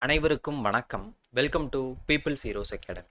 அனைவருக்கும் வணக்கம். Welcome to people's heroes academy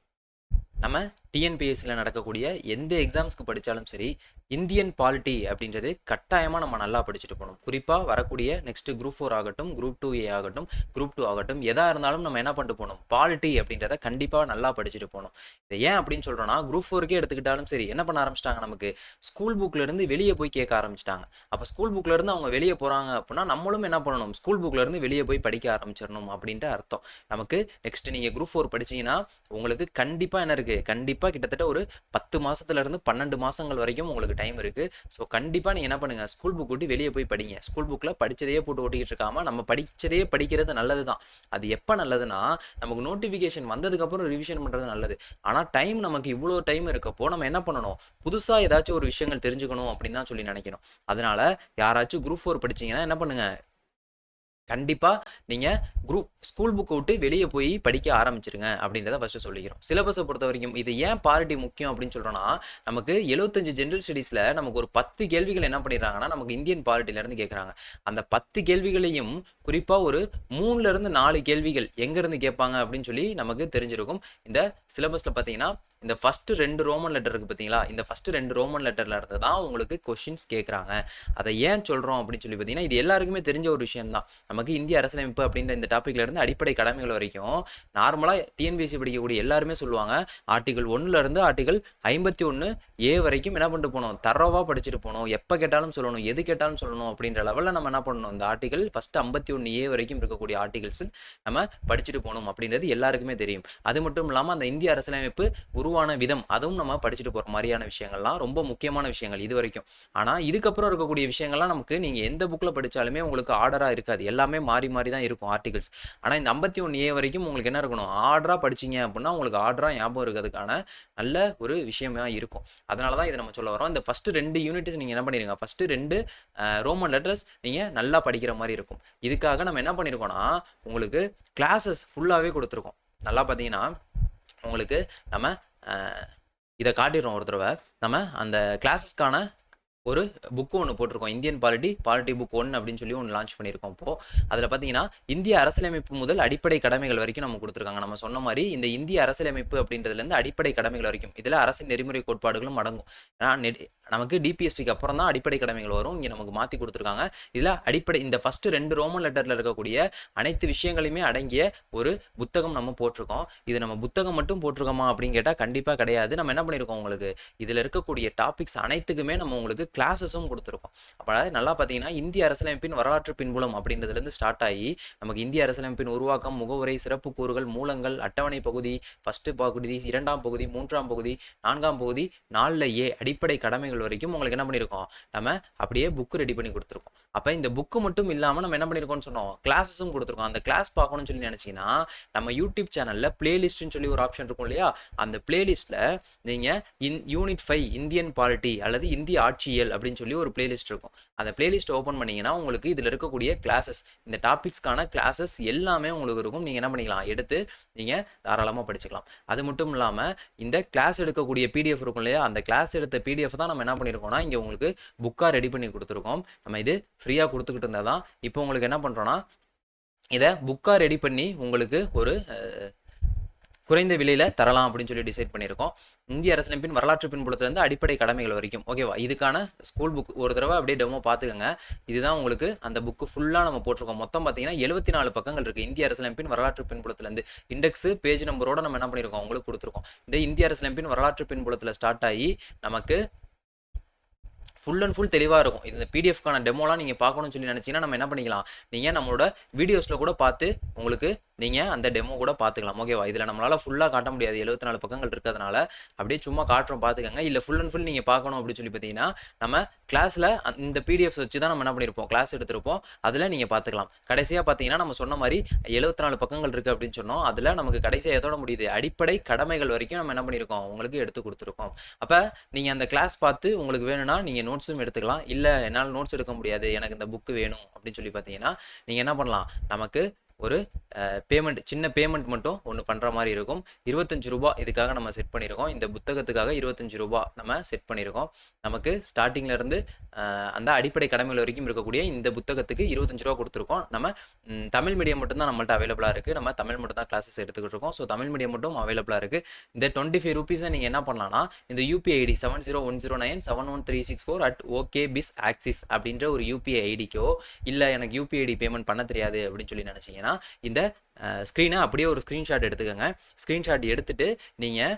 நம்ம டிஎன்பிஎஸ்சியில் நடக்கக்கூடிய எந்த எக்ஸாம்ஸ்க்கு படித்தாலும் சரி இந்தியன் பாலிட்டி அப்படின்றது கட்டாயமாக நம்ம நல்லா படிச்சுட்டு போகணும். குறிப்பாக வரக்கூடிய நெக்ஸ்ட் குரூப் ஃபோர் ஆகட்டும் குரூப் டூ ஏ ஆகட்டும் குரூப் டூ ஆகட்டும் எதாக இருந்தாலும் நம்ம என்ன பண்ணிட்டு போகணும்? பாலிட்டி அப்படின்றத கண்டிப்பாக நல்லா படிச்சுட்டு போகணும். இதை ஏன் அப்படின்னு சொல்கிறோன்னா குரூப் ஃபோருக்கே எடுத்துக்கிட்டாலும் சரி என்ன பண்ண ஆரம்பிச்சிட்டாங்க நமக்கு? ஸ்கூல் புக்லேருந்து வெளியே போய் கேட்க ஆரம்பிச்சிட்டாங்க. அப்போ ஸ்கூல் புக்லேருந்து அவங்க வெளியே போகிறாங்க அப்படின்னா நம்மளும் என்ன பண்ணணும்? ஸ்கூல் புக்லேருந்து வெளியே போய் படிக்க ஆரம்பிச்சிடணும் அப்படின்ட்டு அர்த்தம். நமக்கு நெக்ஸ்ட் நீங்கள் குரூப் ஃபோர் படிச்சீங்கன்னா உங்களுக்கு கண்டிப்பாக என்ன இருக்குது கண்டிப்பாக கிட்டத்தட்ட ஒரு பத்து மாதத்துலேருந்து பன்னெண்டு மாதங்கள் வரைக்கும் உங்களுக்கு டைம் இருக்குது ஸோ கண்டிப்பாக நீங்கள் என்ன பண்ணுங்கள் ஸ்கூல் புக் விட்டு வெளியே போய் படிங்க. ஸ்கூல் புக்கில் படித்ததையே போட்டு ஓட்டிக்கிட்டு இருக்காம நம்ம படித்ததையே படிக்கிறது நல்லது தான் அது எப்போ நல்லதுன்னா நமக்கு நோட்டிஃபிகேஷன் வந்ததுக்கப்புறம் ரிவிஷன் பண்ணுறது நல்லது. ஆனால் டைம் நமக்கு இவ்வளோ டைம் இருக்கப்போ நம்ம என்ன பண்ணணும்? புதுசாக ஏதாச்சும் ஒரு விஷயங்கள் தெரிஞ்சுக்கணும் அப்படின்னு தான் சொல்லி நினைக்கணும். அதனால யாராச்சும் குரூப் ஃபோர் படிச்சீங்கன்னா என்ன பண்ணுங்க? கண்டிப்பாக நீங்கள் குரூப் ஸ்கூல் புக்கை விட்டு வெளியே போய் படிக்க ஆரம்பிச்சிருங்க அப்படின்றத ஃபஸ்ட்டு சொல்லிக்கிறோம். சிலபஸை பொறுத்த வரைக்கும் இது ஏன் பாரிட்டி முக்கியம் அப்படின்னு சொல்கிறோன்னா நமக்கு எழுபத்தஞ்சு ஜென்ரல் ஸ்டடீஸில் நமக்கு ஒரு பத்து கேள்விகள் என்ன பண்ணிடுறாங்கன்னா நமக்கு இந்தியன் பாரிட்டிலேருந்து கேட்குறாங்க அந்த பத்து கேள்விகளையும் குறிப்பாக ஒரு மூணுலேருந்து நாலு கேள்விகள் எங்கேருந்து கேட்பாங்க அப்படின்னு சொல்லி நமக்கு தெரிஞ்சிருக்கும். இந்த சிலபஸில் பார்த்தீங்கன்னா இந்த ஃபஸ்ட்டு ரெண்டு ரோமன் லெட்டர் இருக்குது பார்த்தீங்களா இந்த ஃபஸ்ட்டு ரெண்டு ரோமன் லெட்டரில் இருந்து தான் உங்களுக்கு கொஷின்ஸ் கேட்குறாங்க அதை ஏன் சொல்கிறோம் அப்படின்னு சொல்லி பார்த்தீங்கன்னா இது எல்லாருக்குமே தெரிஞ்ச ஒரு விஷயம் தான் நமக்கு இந்திய அரசியலமைப்பு அப்படின்ற இந்த டாப்பிக்ல இருந்து அடிப்படை கடமைகள் வரைக்கும் நார்மலாக டிஎன்பிஎஸ்சி படிக்கக்கூடிய எல்லாருமே சொல்லுவாங்க. ஆர்டிகல் ஒன்றுலேருந்து ஆர்டிகல் ஐம்பத்தி ஒன்று ஏ வரைக்கும் என்ன பண்ணிட்டு போகணும்? தரவாக படிச்சுட்டு போகணும். எப்போ கேட்டாலும் சொல்லணும். எது கேட்டாலும் சொல்லணும் அப்படின்ற லெவலில் நம்ம என்ன பண்ணணும்? இந்த ஆர்டிகல் ஃபஸ்ட்டு ஐம்பத்தி ஒன்று ஏ வரைக்கும் இருக்கக்கூடிய ஆர்டிகல்ஸ் நம்ம படிச்சுட்டு போகணும் அப்படின்றது எல்லாருக்குமே தெரியும். அது மட்டும் இல்லாமல் அந்த இந்திய அரசியலமைப்பு உருவான விதம் அதுவும் நம்ம படிச்சுட்டு போகிற மாதிரியான விஷயங்கள்லாம் ரொம்ப முக்கியமான விஷயங்கள் இது வரைக்கும். ஆனால் இதுக்கப்புறம் இருக்கக்கூடிய விஷயங்கள்லாம் நமக்கு நீங்கள் எந்த புக்கில் படித்தாலுமே உங்களுக்கு ஆர்டராக இருக்காது. எல்லாமே மாறி மாறி தான் இருக்கும் ஆர்டிகல்ஸ் ஆனால் இந்த ஐம்பத்தி ஒன்று ஏ வரைக்கும் உங்களுக்கு என்ன இருக்கணும்? ஆர்டராக படிச்சீங்க அப்படின்னா உங்களுக்கு ஆர்டராக ஞாபகம் இருக்கிறதுக்கான நல்ல ஒரு விஷயமா இருக்கும். அதனால தான் இதை நம்ம சொல்ல வரோம் இந்த ஃபஸ்ட்டு ரெண்டு யூனிட்ஸ் நீங்கள் என்ன பண்ணிடுங்க ஃபஸ்ட்டு ரெண்டு ரோமன் லெட்டர்ஸ் நீங்கள் நல்லா படிக்கிற மாதிரி இருக்கும். இதுக்காக நம்ம என்ன பண்ணியிருக்கோம்னா உங்களுக்கு கிளாஸஸ் ஃபுல்லாகவே கொடுத்துருக்கோம். நல்லா பார்த்தீங்கன்னா உங்களுக்கு நம்ம இதை காட்டிடுறோம் ஒரு தடவை. நம்ம அந்த கிளாஸஸ்க்கான ஒரு புக்கு ஒன்று போட்டிருக்கோம். Indian polity polity book one அப்படின்னு சொல்லி ஒன்று லான்ச் பண்ணியிருக்கோம் இப்போது அதில் பார்த்தீங்கன்னா இந்திய அரசியலமைப்பு முதல் அடிப்படை கடமைகள் வரைக்கும் நம்ம கொடுத்துருக்காங்க. நம்ம சொன்ன மாதிரி இந்த இந்திய அரசியலமைப்பு அப்படின்றதுலேருந்து அடிப்படை கடமைகள் வரைக்கும். இதில் அரசின் நெறிமுறை கோட்பாடுகளும் அடங்கும். ஏன்னா நமக்கு டிபிஎஸ்பிக்கு அப்புறம் தான் அடிப்படை கடமைகள் வரும். இங்கே நமக்கு மாற்றி கொடுத்துருக்காங்க. இதில் அடிப்படை இந்த ஃபஸ்ட்டு ரெண்டு ரோமன் லெட்டரில் இருக்கக்கூடிய அனைத்து விஷயங்களையுமே அடங்கிய ஒரு புத்தகம் நம்ம போட்டிருக்கோம். இது நம்ம புத்தகம் மட்டும் போட்டிருக்கோமா அப்படின்னு கேட்டால் கண்டிப்பாக கிடையாது. நம்ம என்ன பண்ணியிருக்கோம் உங்களுக்கு? இதில் இருக்கக்கூடிய டாபிக்ஸ் அனைத்துக்குமே நம்ம உங்களுக்கு கிளாஸஸும் கொடுத்துருக்கோம். அப்போ அதாவது நல்லா பார்த்தீங்கன்னா இந்திய அரசியலமைப்பின் வரலாற்று பின்புலம் அப்படின்றதுலேருந்து ஸ்டார்ட் ஆகி நமக்கு இந்திய அரசியலமைப்பின் உருவாக்கம் முகவுரை சிறப்பு கூறுகள் மூலங்கள் அட்டவணை பகுதி ஃபஸ்ட்டு பகுதி இரண்டாம் பகுதி மூன்றாம் பகுதி நான்காம் பகுதி நாலில் ஏ அடிப்படை கடமைகள் வரைக்கும் உங்களுக்கு என்ன பண்ணியிருக்கோம்? நம்ம அப்படியே புக்கு ரெடி பண்ணி கொடுத்துருக்கோம். அப்போ இந்த புக்கு மட்டும் இல்லாமல் நம்ம என்ன பண்ணியிருக்கோம்னு சொன்னோம்? கிளாஸஸும் கொடுத்துருக்கோம். அந்த கிளாஸ் பார்க்கணும்னு சொல்லி நினச்சிங்கன்னா நம்ம யூடியூப் சேனலில் பிளேலிஸ்ட்னு சொல்லி ஒரு ஆப்ஷன் இருக்கும் இல்லையா? அந்த பிளேலிஸ்ட்டில் நீங்கள் in unit five Indian polity அல்லது இந்திய ஆட்சியல் அப்படின்னு சொல்லி ஒரு பிளேலிஸ்ட் இருக்கும். அந்த பிளேலிஸ்ட் ஓப்பன் பண்ணீங்கன்னா உங்களுக்கு இதில் இருக்கக்கூடிய கிளாஸஸ் இந்த டாபிக்ஸ்க்கான கிளாஸஸ் எல்லாமே உங்களுக்கு இருக்கும். நீங்கள் என்ன பண்ணிக்கலாம்? எடுத்து நீங்கள் தாராளமாக படிச்சுக்கலாம். அது மட்டும் இல்லாமல் இந்த கிளாஸ் எடுக்கக்கூடிய பிடிஎஃப் இருக்கும் இல்லையா? அந்த கிளாஸ் எடுத்த பிடிஎஃப் தான் நம்ம என்ன பண்ணியிருக்கோம்னா இங்கே உங்களுக்கு புக்காக ரெடி பண்ணி கொடுத்துருக்கோம். நம்ம இது ஃப்ரீயாக கொடுத்துக்கிட்டு இருந்தால் தான் இப்போ உங்களுக்கு என்ன பண்ணுறோன்னா இதை புக்காக ரெடி பண்ணி உங்களுக்கு ஒரு குறைந்த விலையில் தரலாம் அப்படின்னு சொல்லி டிசைட் பண்ணியிருக்கோம். இந்திய அரசியலமைப்பின் வரலாற்று பின்புலத்துலேருந்து அடிப்படை கடமைகள் வரைக்கும். ஓகேவா இதுக்கான ஸ்கூல் புக் ஒரு தடவை அப்படியே டெமோ பார்த்துக்கோங்க. இதுதான் உங்களுக்கு அந்த புக்கு ஃபுல்லாக நம்ம போட்டிருக்கோம். மொத்தம் பார்த்தீங்கன்னா எழுபத்தி நாலு பக்கங்கள் இருக்குது இந்திய அரசியலமைப்பின் வரலாற்று பின்புலத்துலேருந்து. இண்டெக்ஸ் பேஜ் நம்பரோட நம்ம என்ன பண்ணியிருக்கோம்? உங்களுக்கு கொடுத்துருக்கோம். இந்த இந்திய அரசியலமைப்பின் வரலாற்று பின்புலத்தில் ஸ்டார்ட் ஆகி நமக்கு ஃபுல் அண்ட் ஃபுல் தெளிவாக இருக்கும். இந்த பிடிஎஃப்கான டெமோலாம் நீங்கள் பார்க்கணும்னு சொல்லி நினச்சிங்கன்னா நம்ம என்ன பண்ணிக்கலாம்? நீங்கள் நம்மளோட வீடியோஸில் கூட பார்த்து உங்களுக்கு நீங்கள் அந்த டெமோ கூட பார்த்துக்கலாம். ஓகேவா இதில் நம்மளால் ஃபுல்லாக காட்ட முடியாது. எழுபத்தி நாலு பக்கங்கள் இருக்கிறதுனால அப்படியே சும்மா காட்டுறோம் பார்த்துக்கோங்க. இல்லை ஃபுல் அண்ட் ஃபுல் நீங்கள் பார்க்கணும் அப்படின்னு சொல்லி பார்த்தீங்கன்னா நம்ம கிளாஸில் இந்த பிடிஎஃப்ஸ் வச்சு தான் நம்ம என்ன பண்ணியிருப்போம் கிளாஸ் எடுத்திருப்போம். அதில் நீங்கள் பார்த்துக்கலாம். கடைசியாக பார்த்தீங்கன்னா நம்ம சொன்ன மாதிரி எழுபத்தி நாலு பக்கங்கள் இருக்குது அப்படின்னு சொன்னோம். அதில் நமக்கு கடைசியாக எதோட முடியுது? அடிப்படை கடமைகள் வரைக்கும் நம்ம என்ன பண்ணியிருக்கோம் உங்களுக்கு எடுத்து கொடுத்துருக்கோம். அப்போ நீங்கள் அந்த கிளாஸ் பார்த்து உங்களுக்கு வேணும்னா நீங்கள் நோட்ஸும் எடுத்துக்கலாம். இல்லை என்னால் நோட்ஸ் எடுக்க முடியாது. எனக்கு இந்த புக்கு வேணும் அப்படின்னு சொல்லி பார்த்தீங்கன்னா நீங்கள் என்ன பண்ணலாம்? நமக்கு ஒரு பேமெண்ட் சின்ன பேமெண்ட் மட்டும் ஒன்று பண்ணுற மாதிரி இருக்கும். இருபத்தஞ்சு ரூபா இதுக்காக நம்ம செட் பண்ணியிருக்கோம் இந்த புத்தகத்துக்காக இருபத்தஞ்சு ரூபா நம்ம செட் பண்ணியிருக்கோம் நமக்கு ஸ்டார்டிங்லேருந்து அந்த அடிப்படை கடமைகள் வரைக்கும் இருக்கக்கூடிய இந்த புத்தகத்துக்கு இருபத்தஞ்சு ரூபா கொடுத்துருக்கோம். நம்ம தமிழ் மீடியம் மட்டும்தான் நம்மள்ட்ட அவைலபிளாக இருக்குது நம்ம தமிழ் மட்டும் தான் கிளாஸஸ் எடுத்துக்கிட்டு இருக்கோம். ஸோ தமிழ் மீடியம் மட்டும் அவைலபிளாக இருக்குது இந்த டுவெண்ட்டி ஃபைவ் ருபீஸை நீங்கள் என்ன பண்ணலாம்னா இந்த UPI ID seven zero one zero nine seven one three six four at okay biz axis அப்படின்ற ஒரு யூபிஐ ஐடிக்கோ இல்லை எனக்கு யூபிஐ ஐடி பேமெண்ட் பண்ண தெரியாது அப்படின்னு சொல்லி நினச்சிங்கன்னா இந்த ஸ்க்ரீனை அப்படியே ஒரு ஸ்க்ரீன்ஷாட் எடுத்துக்கோங்க. ஸ்க்ரீன்ஷாட் எடுத்துட்டு நீங்கள்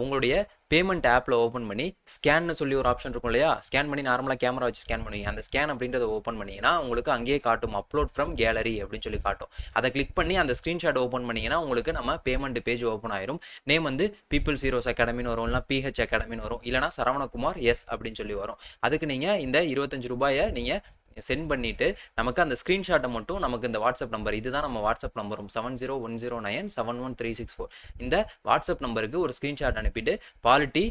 உங்களுடைய பேமெண்ட் ஆப்பில் ஓப்பன் பண்ணி ஸ்கேன்னு சொல்லி ஒரு ஆப்ஷன் இருக்கும் இல்லையா? ஸ்கேன் பண்ணி நார்மலாக கேமரா வச்சு ஸ்கேன் பண்ணுவீங்க. அந்த ஸ்கேன் அப்படின்றத ஓப்பன் பண்ணீங்கன்னா உங்களுக்கு அங்கேயே காட்டும். அப்லோட் ஃப்ரம் கேலரி அப்படின்னு சொல்லி காட்டும். அதை கிளிக் பண்ணி அந்த ஸ்க்ரீன்ஷாட் ஓப்பன் பண்ணீங்கன்னா உங்களுக்கு நம்ம பேமெண்ட் பேஜ் ஓப்பன் ஆயிரும். நேம் வந்து பீப்புள்ஸ் ஹீரோஸ் அகாடமின்னு வரும் இல்லைனா பிஹெச் அகாடமின்னு வரும் இல்லைனா சரவணகுமார் எஸ் அப்படின்னு சொல்லி வரும். அதுக்கு நீங்கள் இந்த இருபத்தஞ்சு ரூபாயை நீங்கள் சென்ட் பண்ணிட்டு நமக்கு அந்த ஸ்க்ரீன்ஷாட்டை மட்டும் நமக்கு இந்த வாட்ஸ்அப் நம்பர் இதுதான் நம்ம வாட்ஸ்அப் நம்பரும் seven zero one zero nine seven one three six four இந்த வாட்ஸ்அப் நம்பருக்கு ஒரு ஸ்க்ரீன்ஷாட் அனுப்பிட்டு பாலிட்டி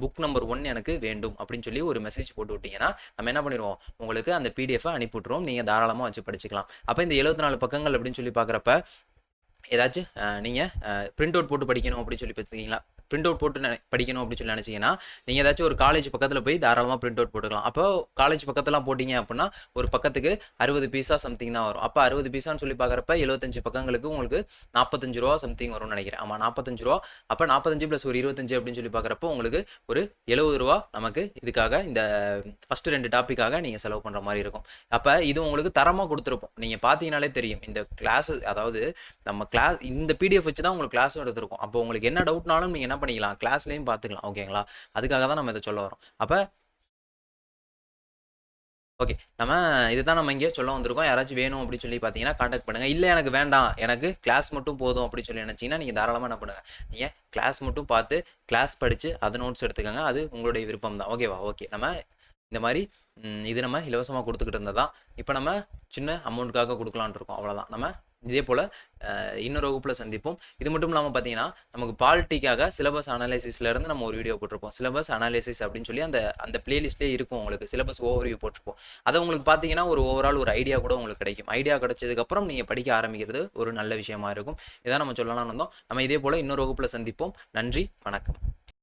புக் நம்பர் ஒன் எனக்கு வேண்டும் அப்படின்னு சொல்லி ஒரு மெசேஜ் போட்டு விட்டீங்கன்னா நம்ம என்ன பண்ணிடுவோம்? உங்களுக்கு அந்த பிடிஎஃபை அனுப்பி விட்ருவோம் நீங்கள் தாராளமாக வச்சு படிச்சுக்கலாம். அப்போ இந்த எழுபத்தி நாலு பக்கங்கள் அப்படின்னு சொல்லி பார்க்குறப்ப ஏதாச்சும் நீங்கள் பிரிண்ட் அவுட் போட்டு படிக்கணும் அப்படின்னு சொல்லி பார்த்துக்கிங்களா பிரிண்ட் அவுட் போட்டு நினை- படிக்கணும் அப்படின்னு சொல்லி நினச்சிங்கன்னா நீங்கள் ஏதாச்சும் ஒரு காலேஜ் பக்கத்தில் போய் தாராளமாக பிரிண்ட் அவுட் போட்டுக்கலாம். அப்போ காலேஜ் பக்கத்தெல்லாம் போட்டிங்க அப்படின்னா ஒரு பக்கத்துக்கு அறுபது பீஸா சம்திங் தான் வரும். அப்போ அறுபது பீஸான்னு சொல்லி பார்க்குறப்ப எழுபத்தஞ்சு பக்கங்களுக்கு உங்களுக்கு நாற்பத்தஞ்சு ரூபா சம்திங் வரும்னு நினைக்கிறேன். ஆமாம் நாற்பத்தஞ்சு ரூபா. அப்போ நாற்பத்தஞ்சு ப்ளஸ் ஒரு இருபத்தஞ்சு அப்படின்னு சொல்லி பார்க்குறப்போ உங்களுக்கு ஒரு எழுபது ரூபா நமக்கு இதுக்காக இந்த ஃபஸ்ட்டு ரெண்டு டாப்பிக்காக நீங்கள் செலவு பண்ணுற மாதிரி இருக்கும். அப்போ இது உங்களுக்கு தரமாக கொடுத்துருப்போம். நீங்கள் பார்த்தீங்கனாலே தெரியும். இந்த கிளாஸ் அதாவது நம்ம கிளாஸ் இந்த பிடிஎஃப் வச்சு தான் உங்களுக்கு கிளாஸும் எடுத்துருக்கோம். அப்போ உங்களுக்கு என்ன டவுட்னாலும் நீங்கள் என்ன பண்ணிக்கலாம். கிளாஸ்லேயும் பார்த்துக்கலாம் ஓகேங்களா அதுக்காக தான் நம்ம இதை சொல்ல வரோம் அப்போ ஓகே நம்ம இதுதான் நம்ம இங்கே சொல்ல வந்திருக்கோம். யாராச்சும் வேணும் அப்படின்னு சொல்லி பார்த்தீங்கன்னா காண்டாக்ட் பண்ணுங்கள் இல்லை எனக்கு வேண்டாம். எனக்கு கிளாஸ் மட்டும் போதும் அப்படின்னு சொல்லி நினச்சிங்கன்னா நீங்கள் தாராளமாக என்ன பண்ணுங்கள் நீங்கள் கிளாஸ் மட்டும் பார்த்து கிளாஸ் படித்து அதை நோட்ஸ் எடுத்துக்கோங்க. அது உங்களுடைய விருப்பம் தான். ஓகேவா ஓகே நம்ம இந்த மாதிரி இது நம்ம இலவசமாக கொடுத்துக்கிட்டு இருந்ததான் இப்போ நம்ம சின்ன அமௌண்ட்டுக்காக கொடுக்கலான்னு இருக்கோம். அவ்வளோதான் நம்ம இதே போல் இன்னொரு வகுப்பில் சந்திப்போம். இது மட்டும் இல்லாமல் பார்த்தீங்கன்னா நமக்கு பாலிட்டிக்காக சிலபஸ் அனாலிசிஸ்லேருந்து நம்ம ஒரு வீடியோ போட்டிருப்போம். சிலபஸ் அனாலிசிஸ் அப்படின்னு சொல்லி அந்த அந்த பிளேலிஸ்ட்லேயே இருக்கும் உங்களுக்கு. சிலபஸ் ஓவர்வியூ போட்டிருப்போம். அதை உங்களுக்கு பார்த்தீங்கன்னா ஒரு ஓவரால் ஒரு ஐடியா கூட உங்களுக்கு கிடைக்கும். ஐடியா கிடைச்சதுக்கப்புறம் நீங்கள் படிக்க ஆரம்பிக்கிறது ஒரு நல்ல விஷயமா இருக்கும். இதான் நம்ம சொல்லலாம்னு இருந்தோம். நம்ம இதே போல் இன்னொரு வகுப்பில் சந்திப்போம். நன்றி வணக்கம்.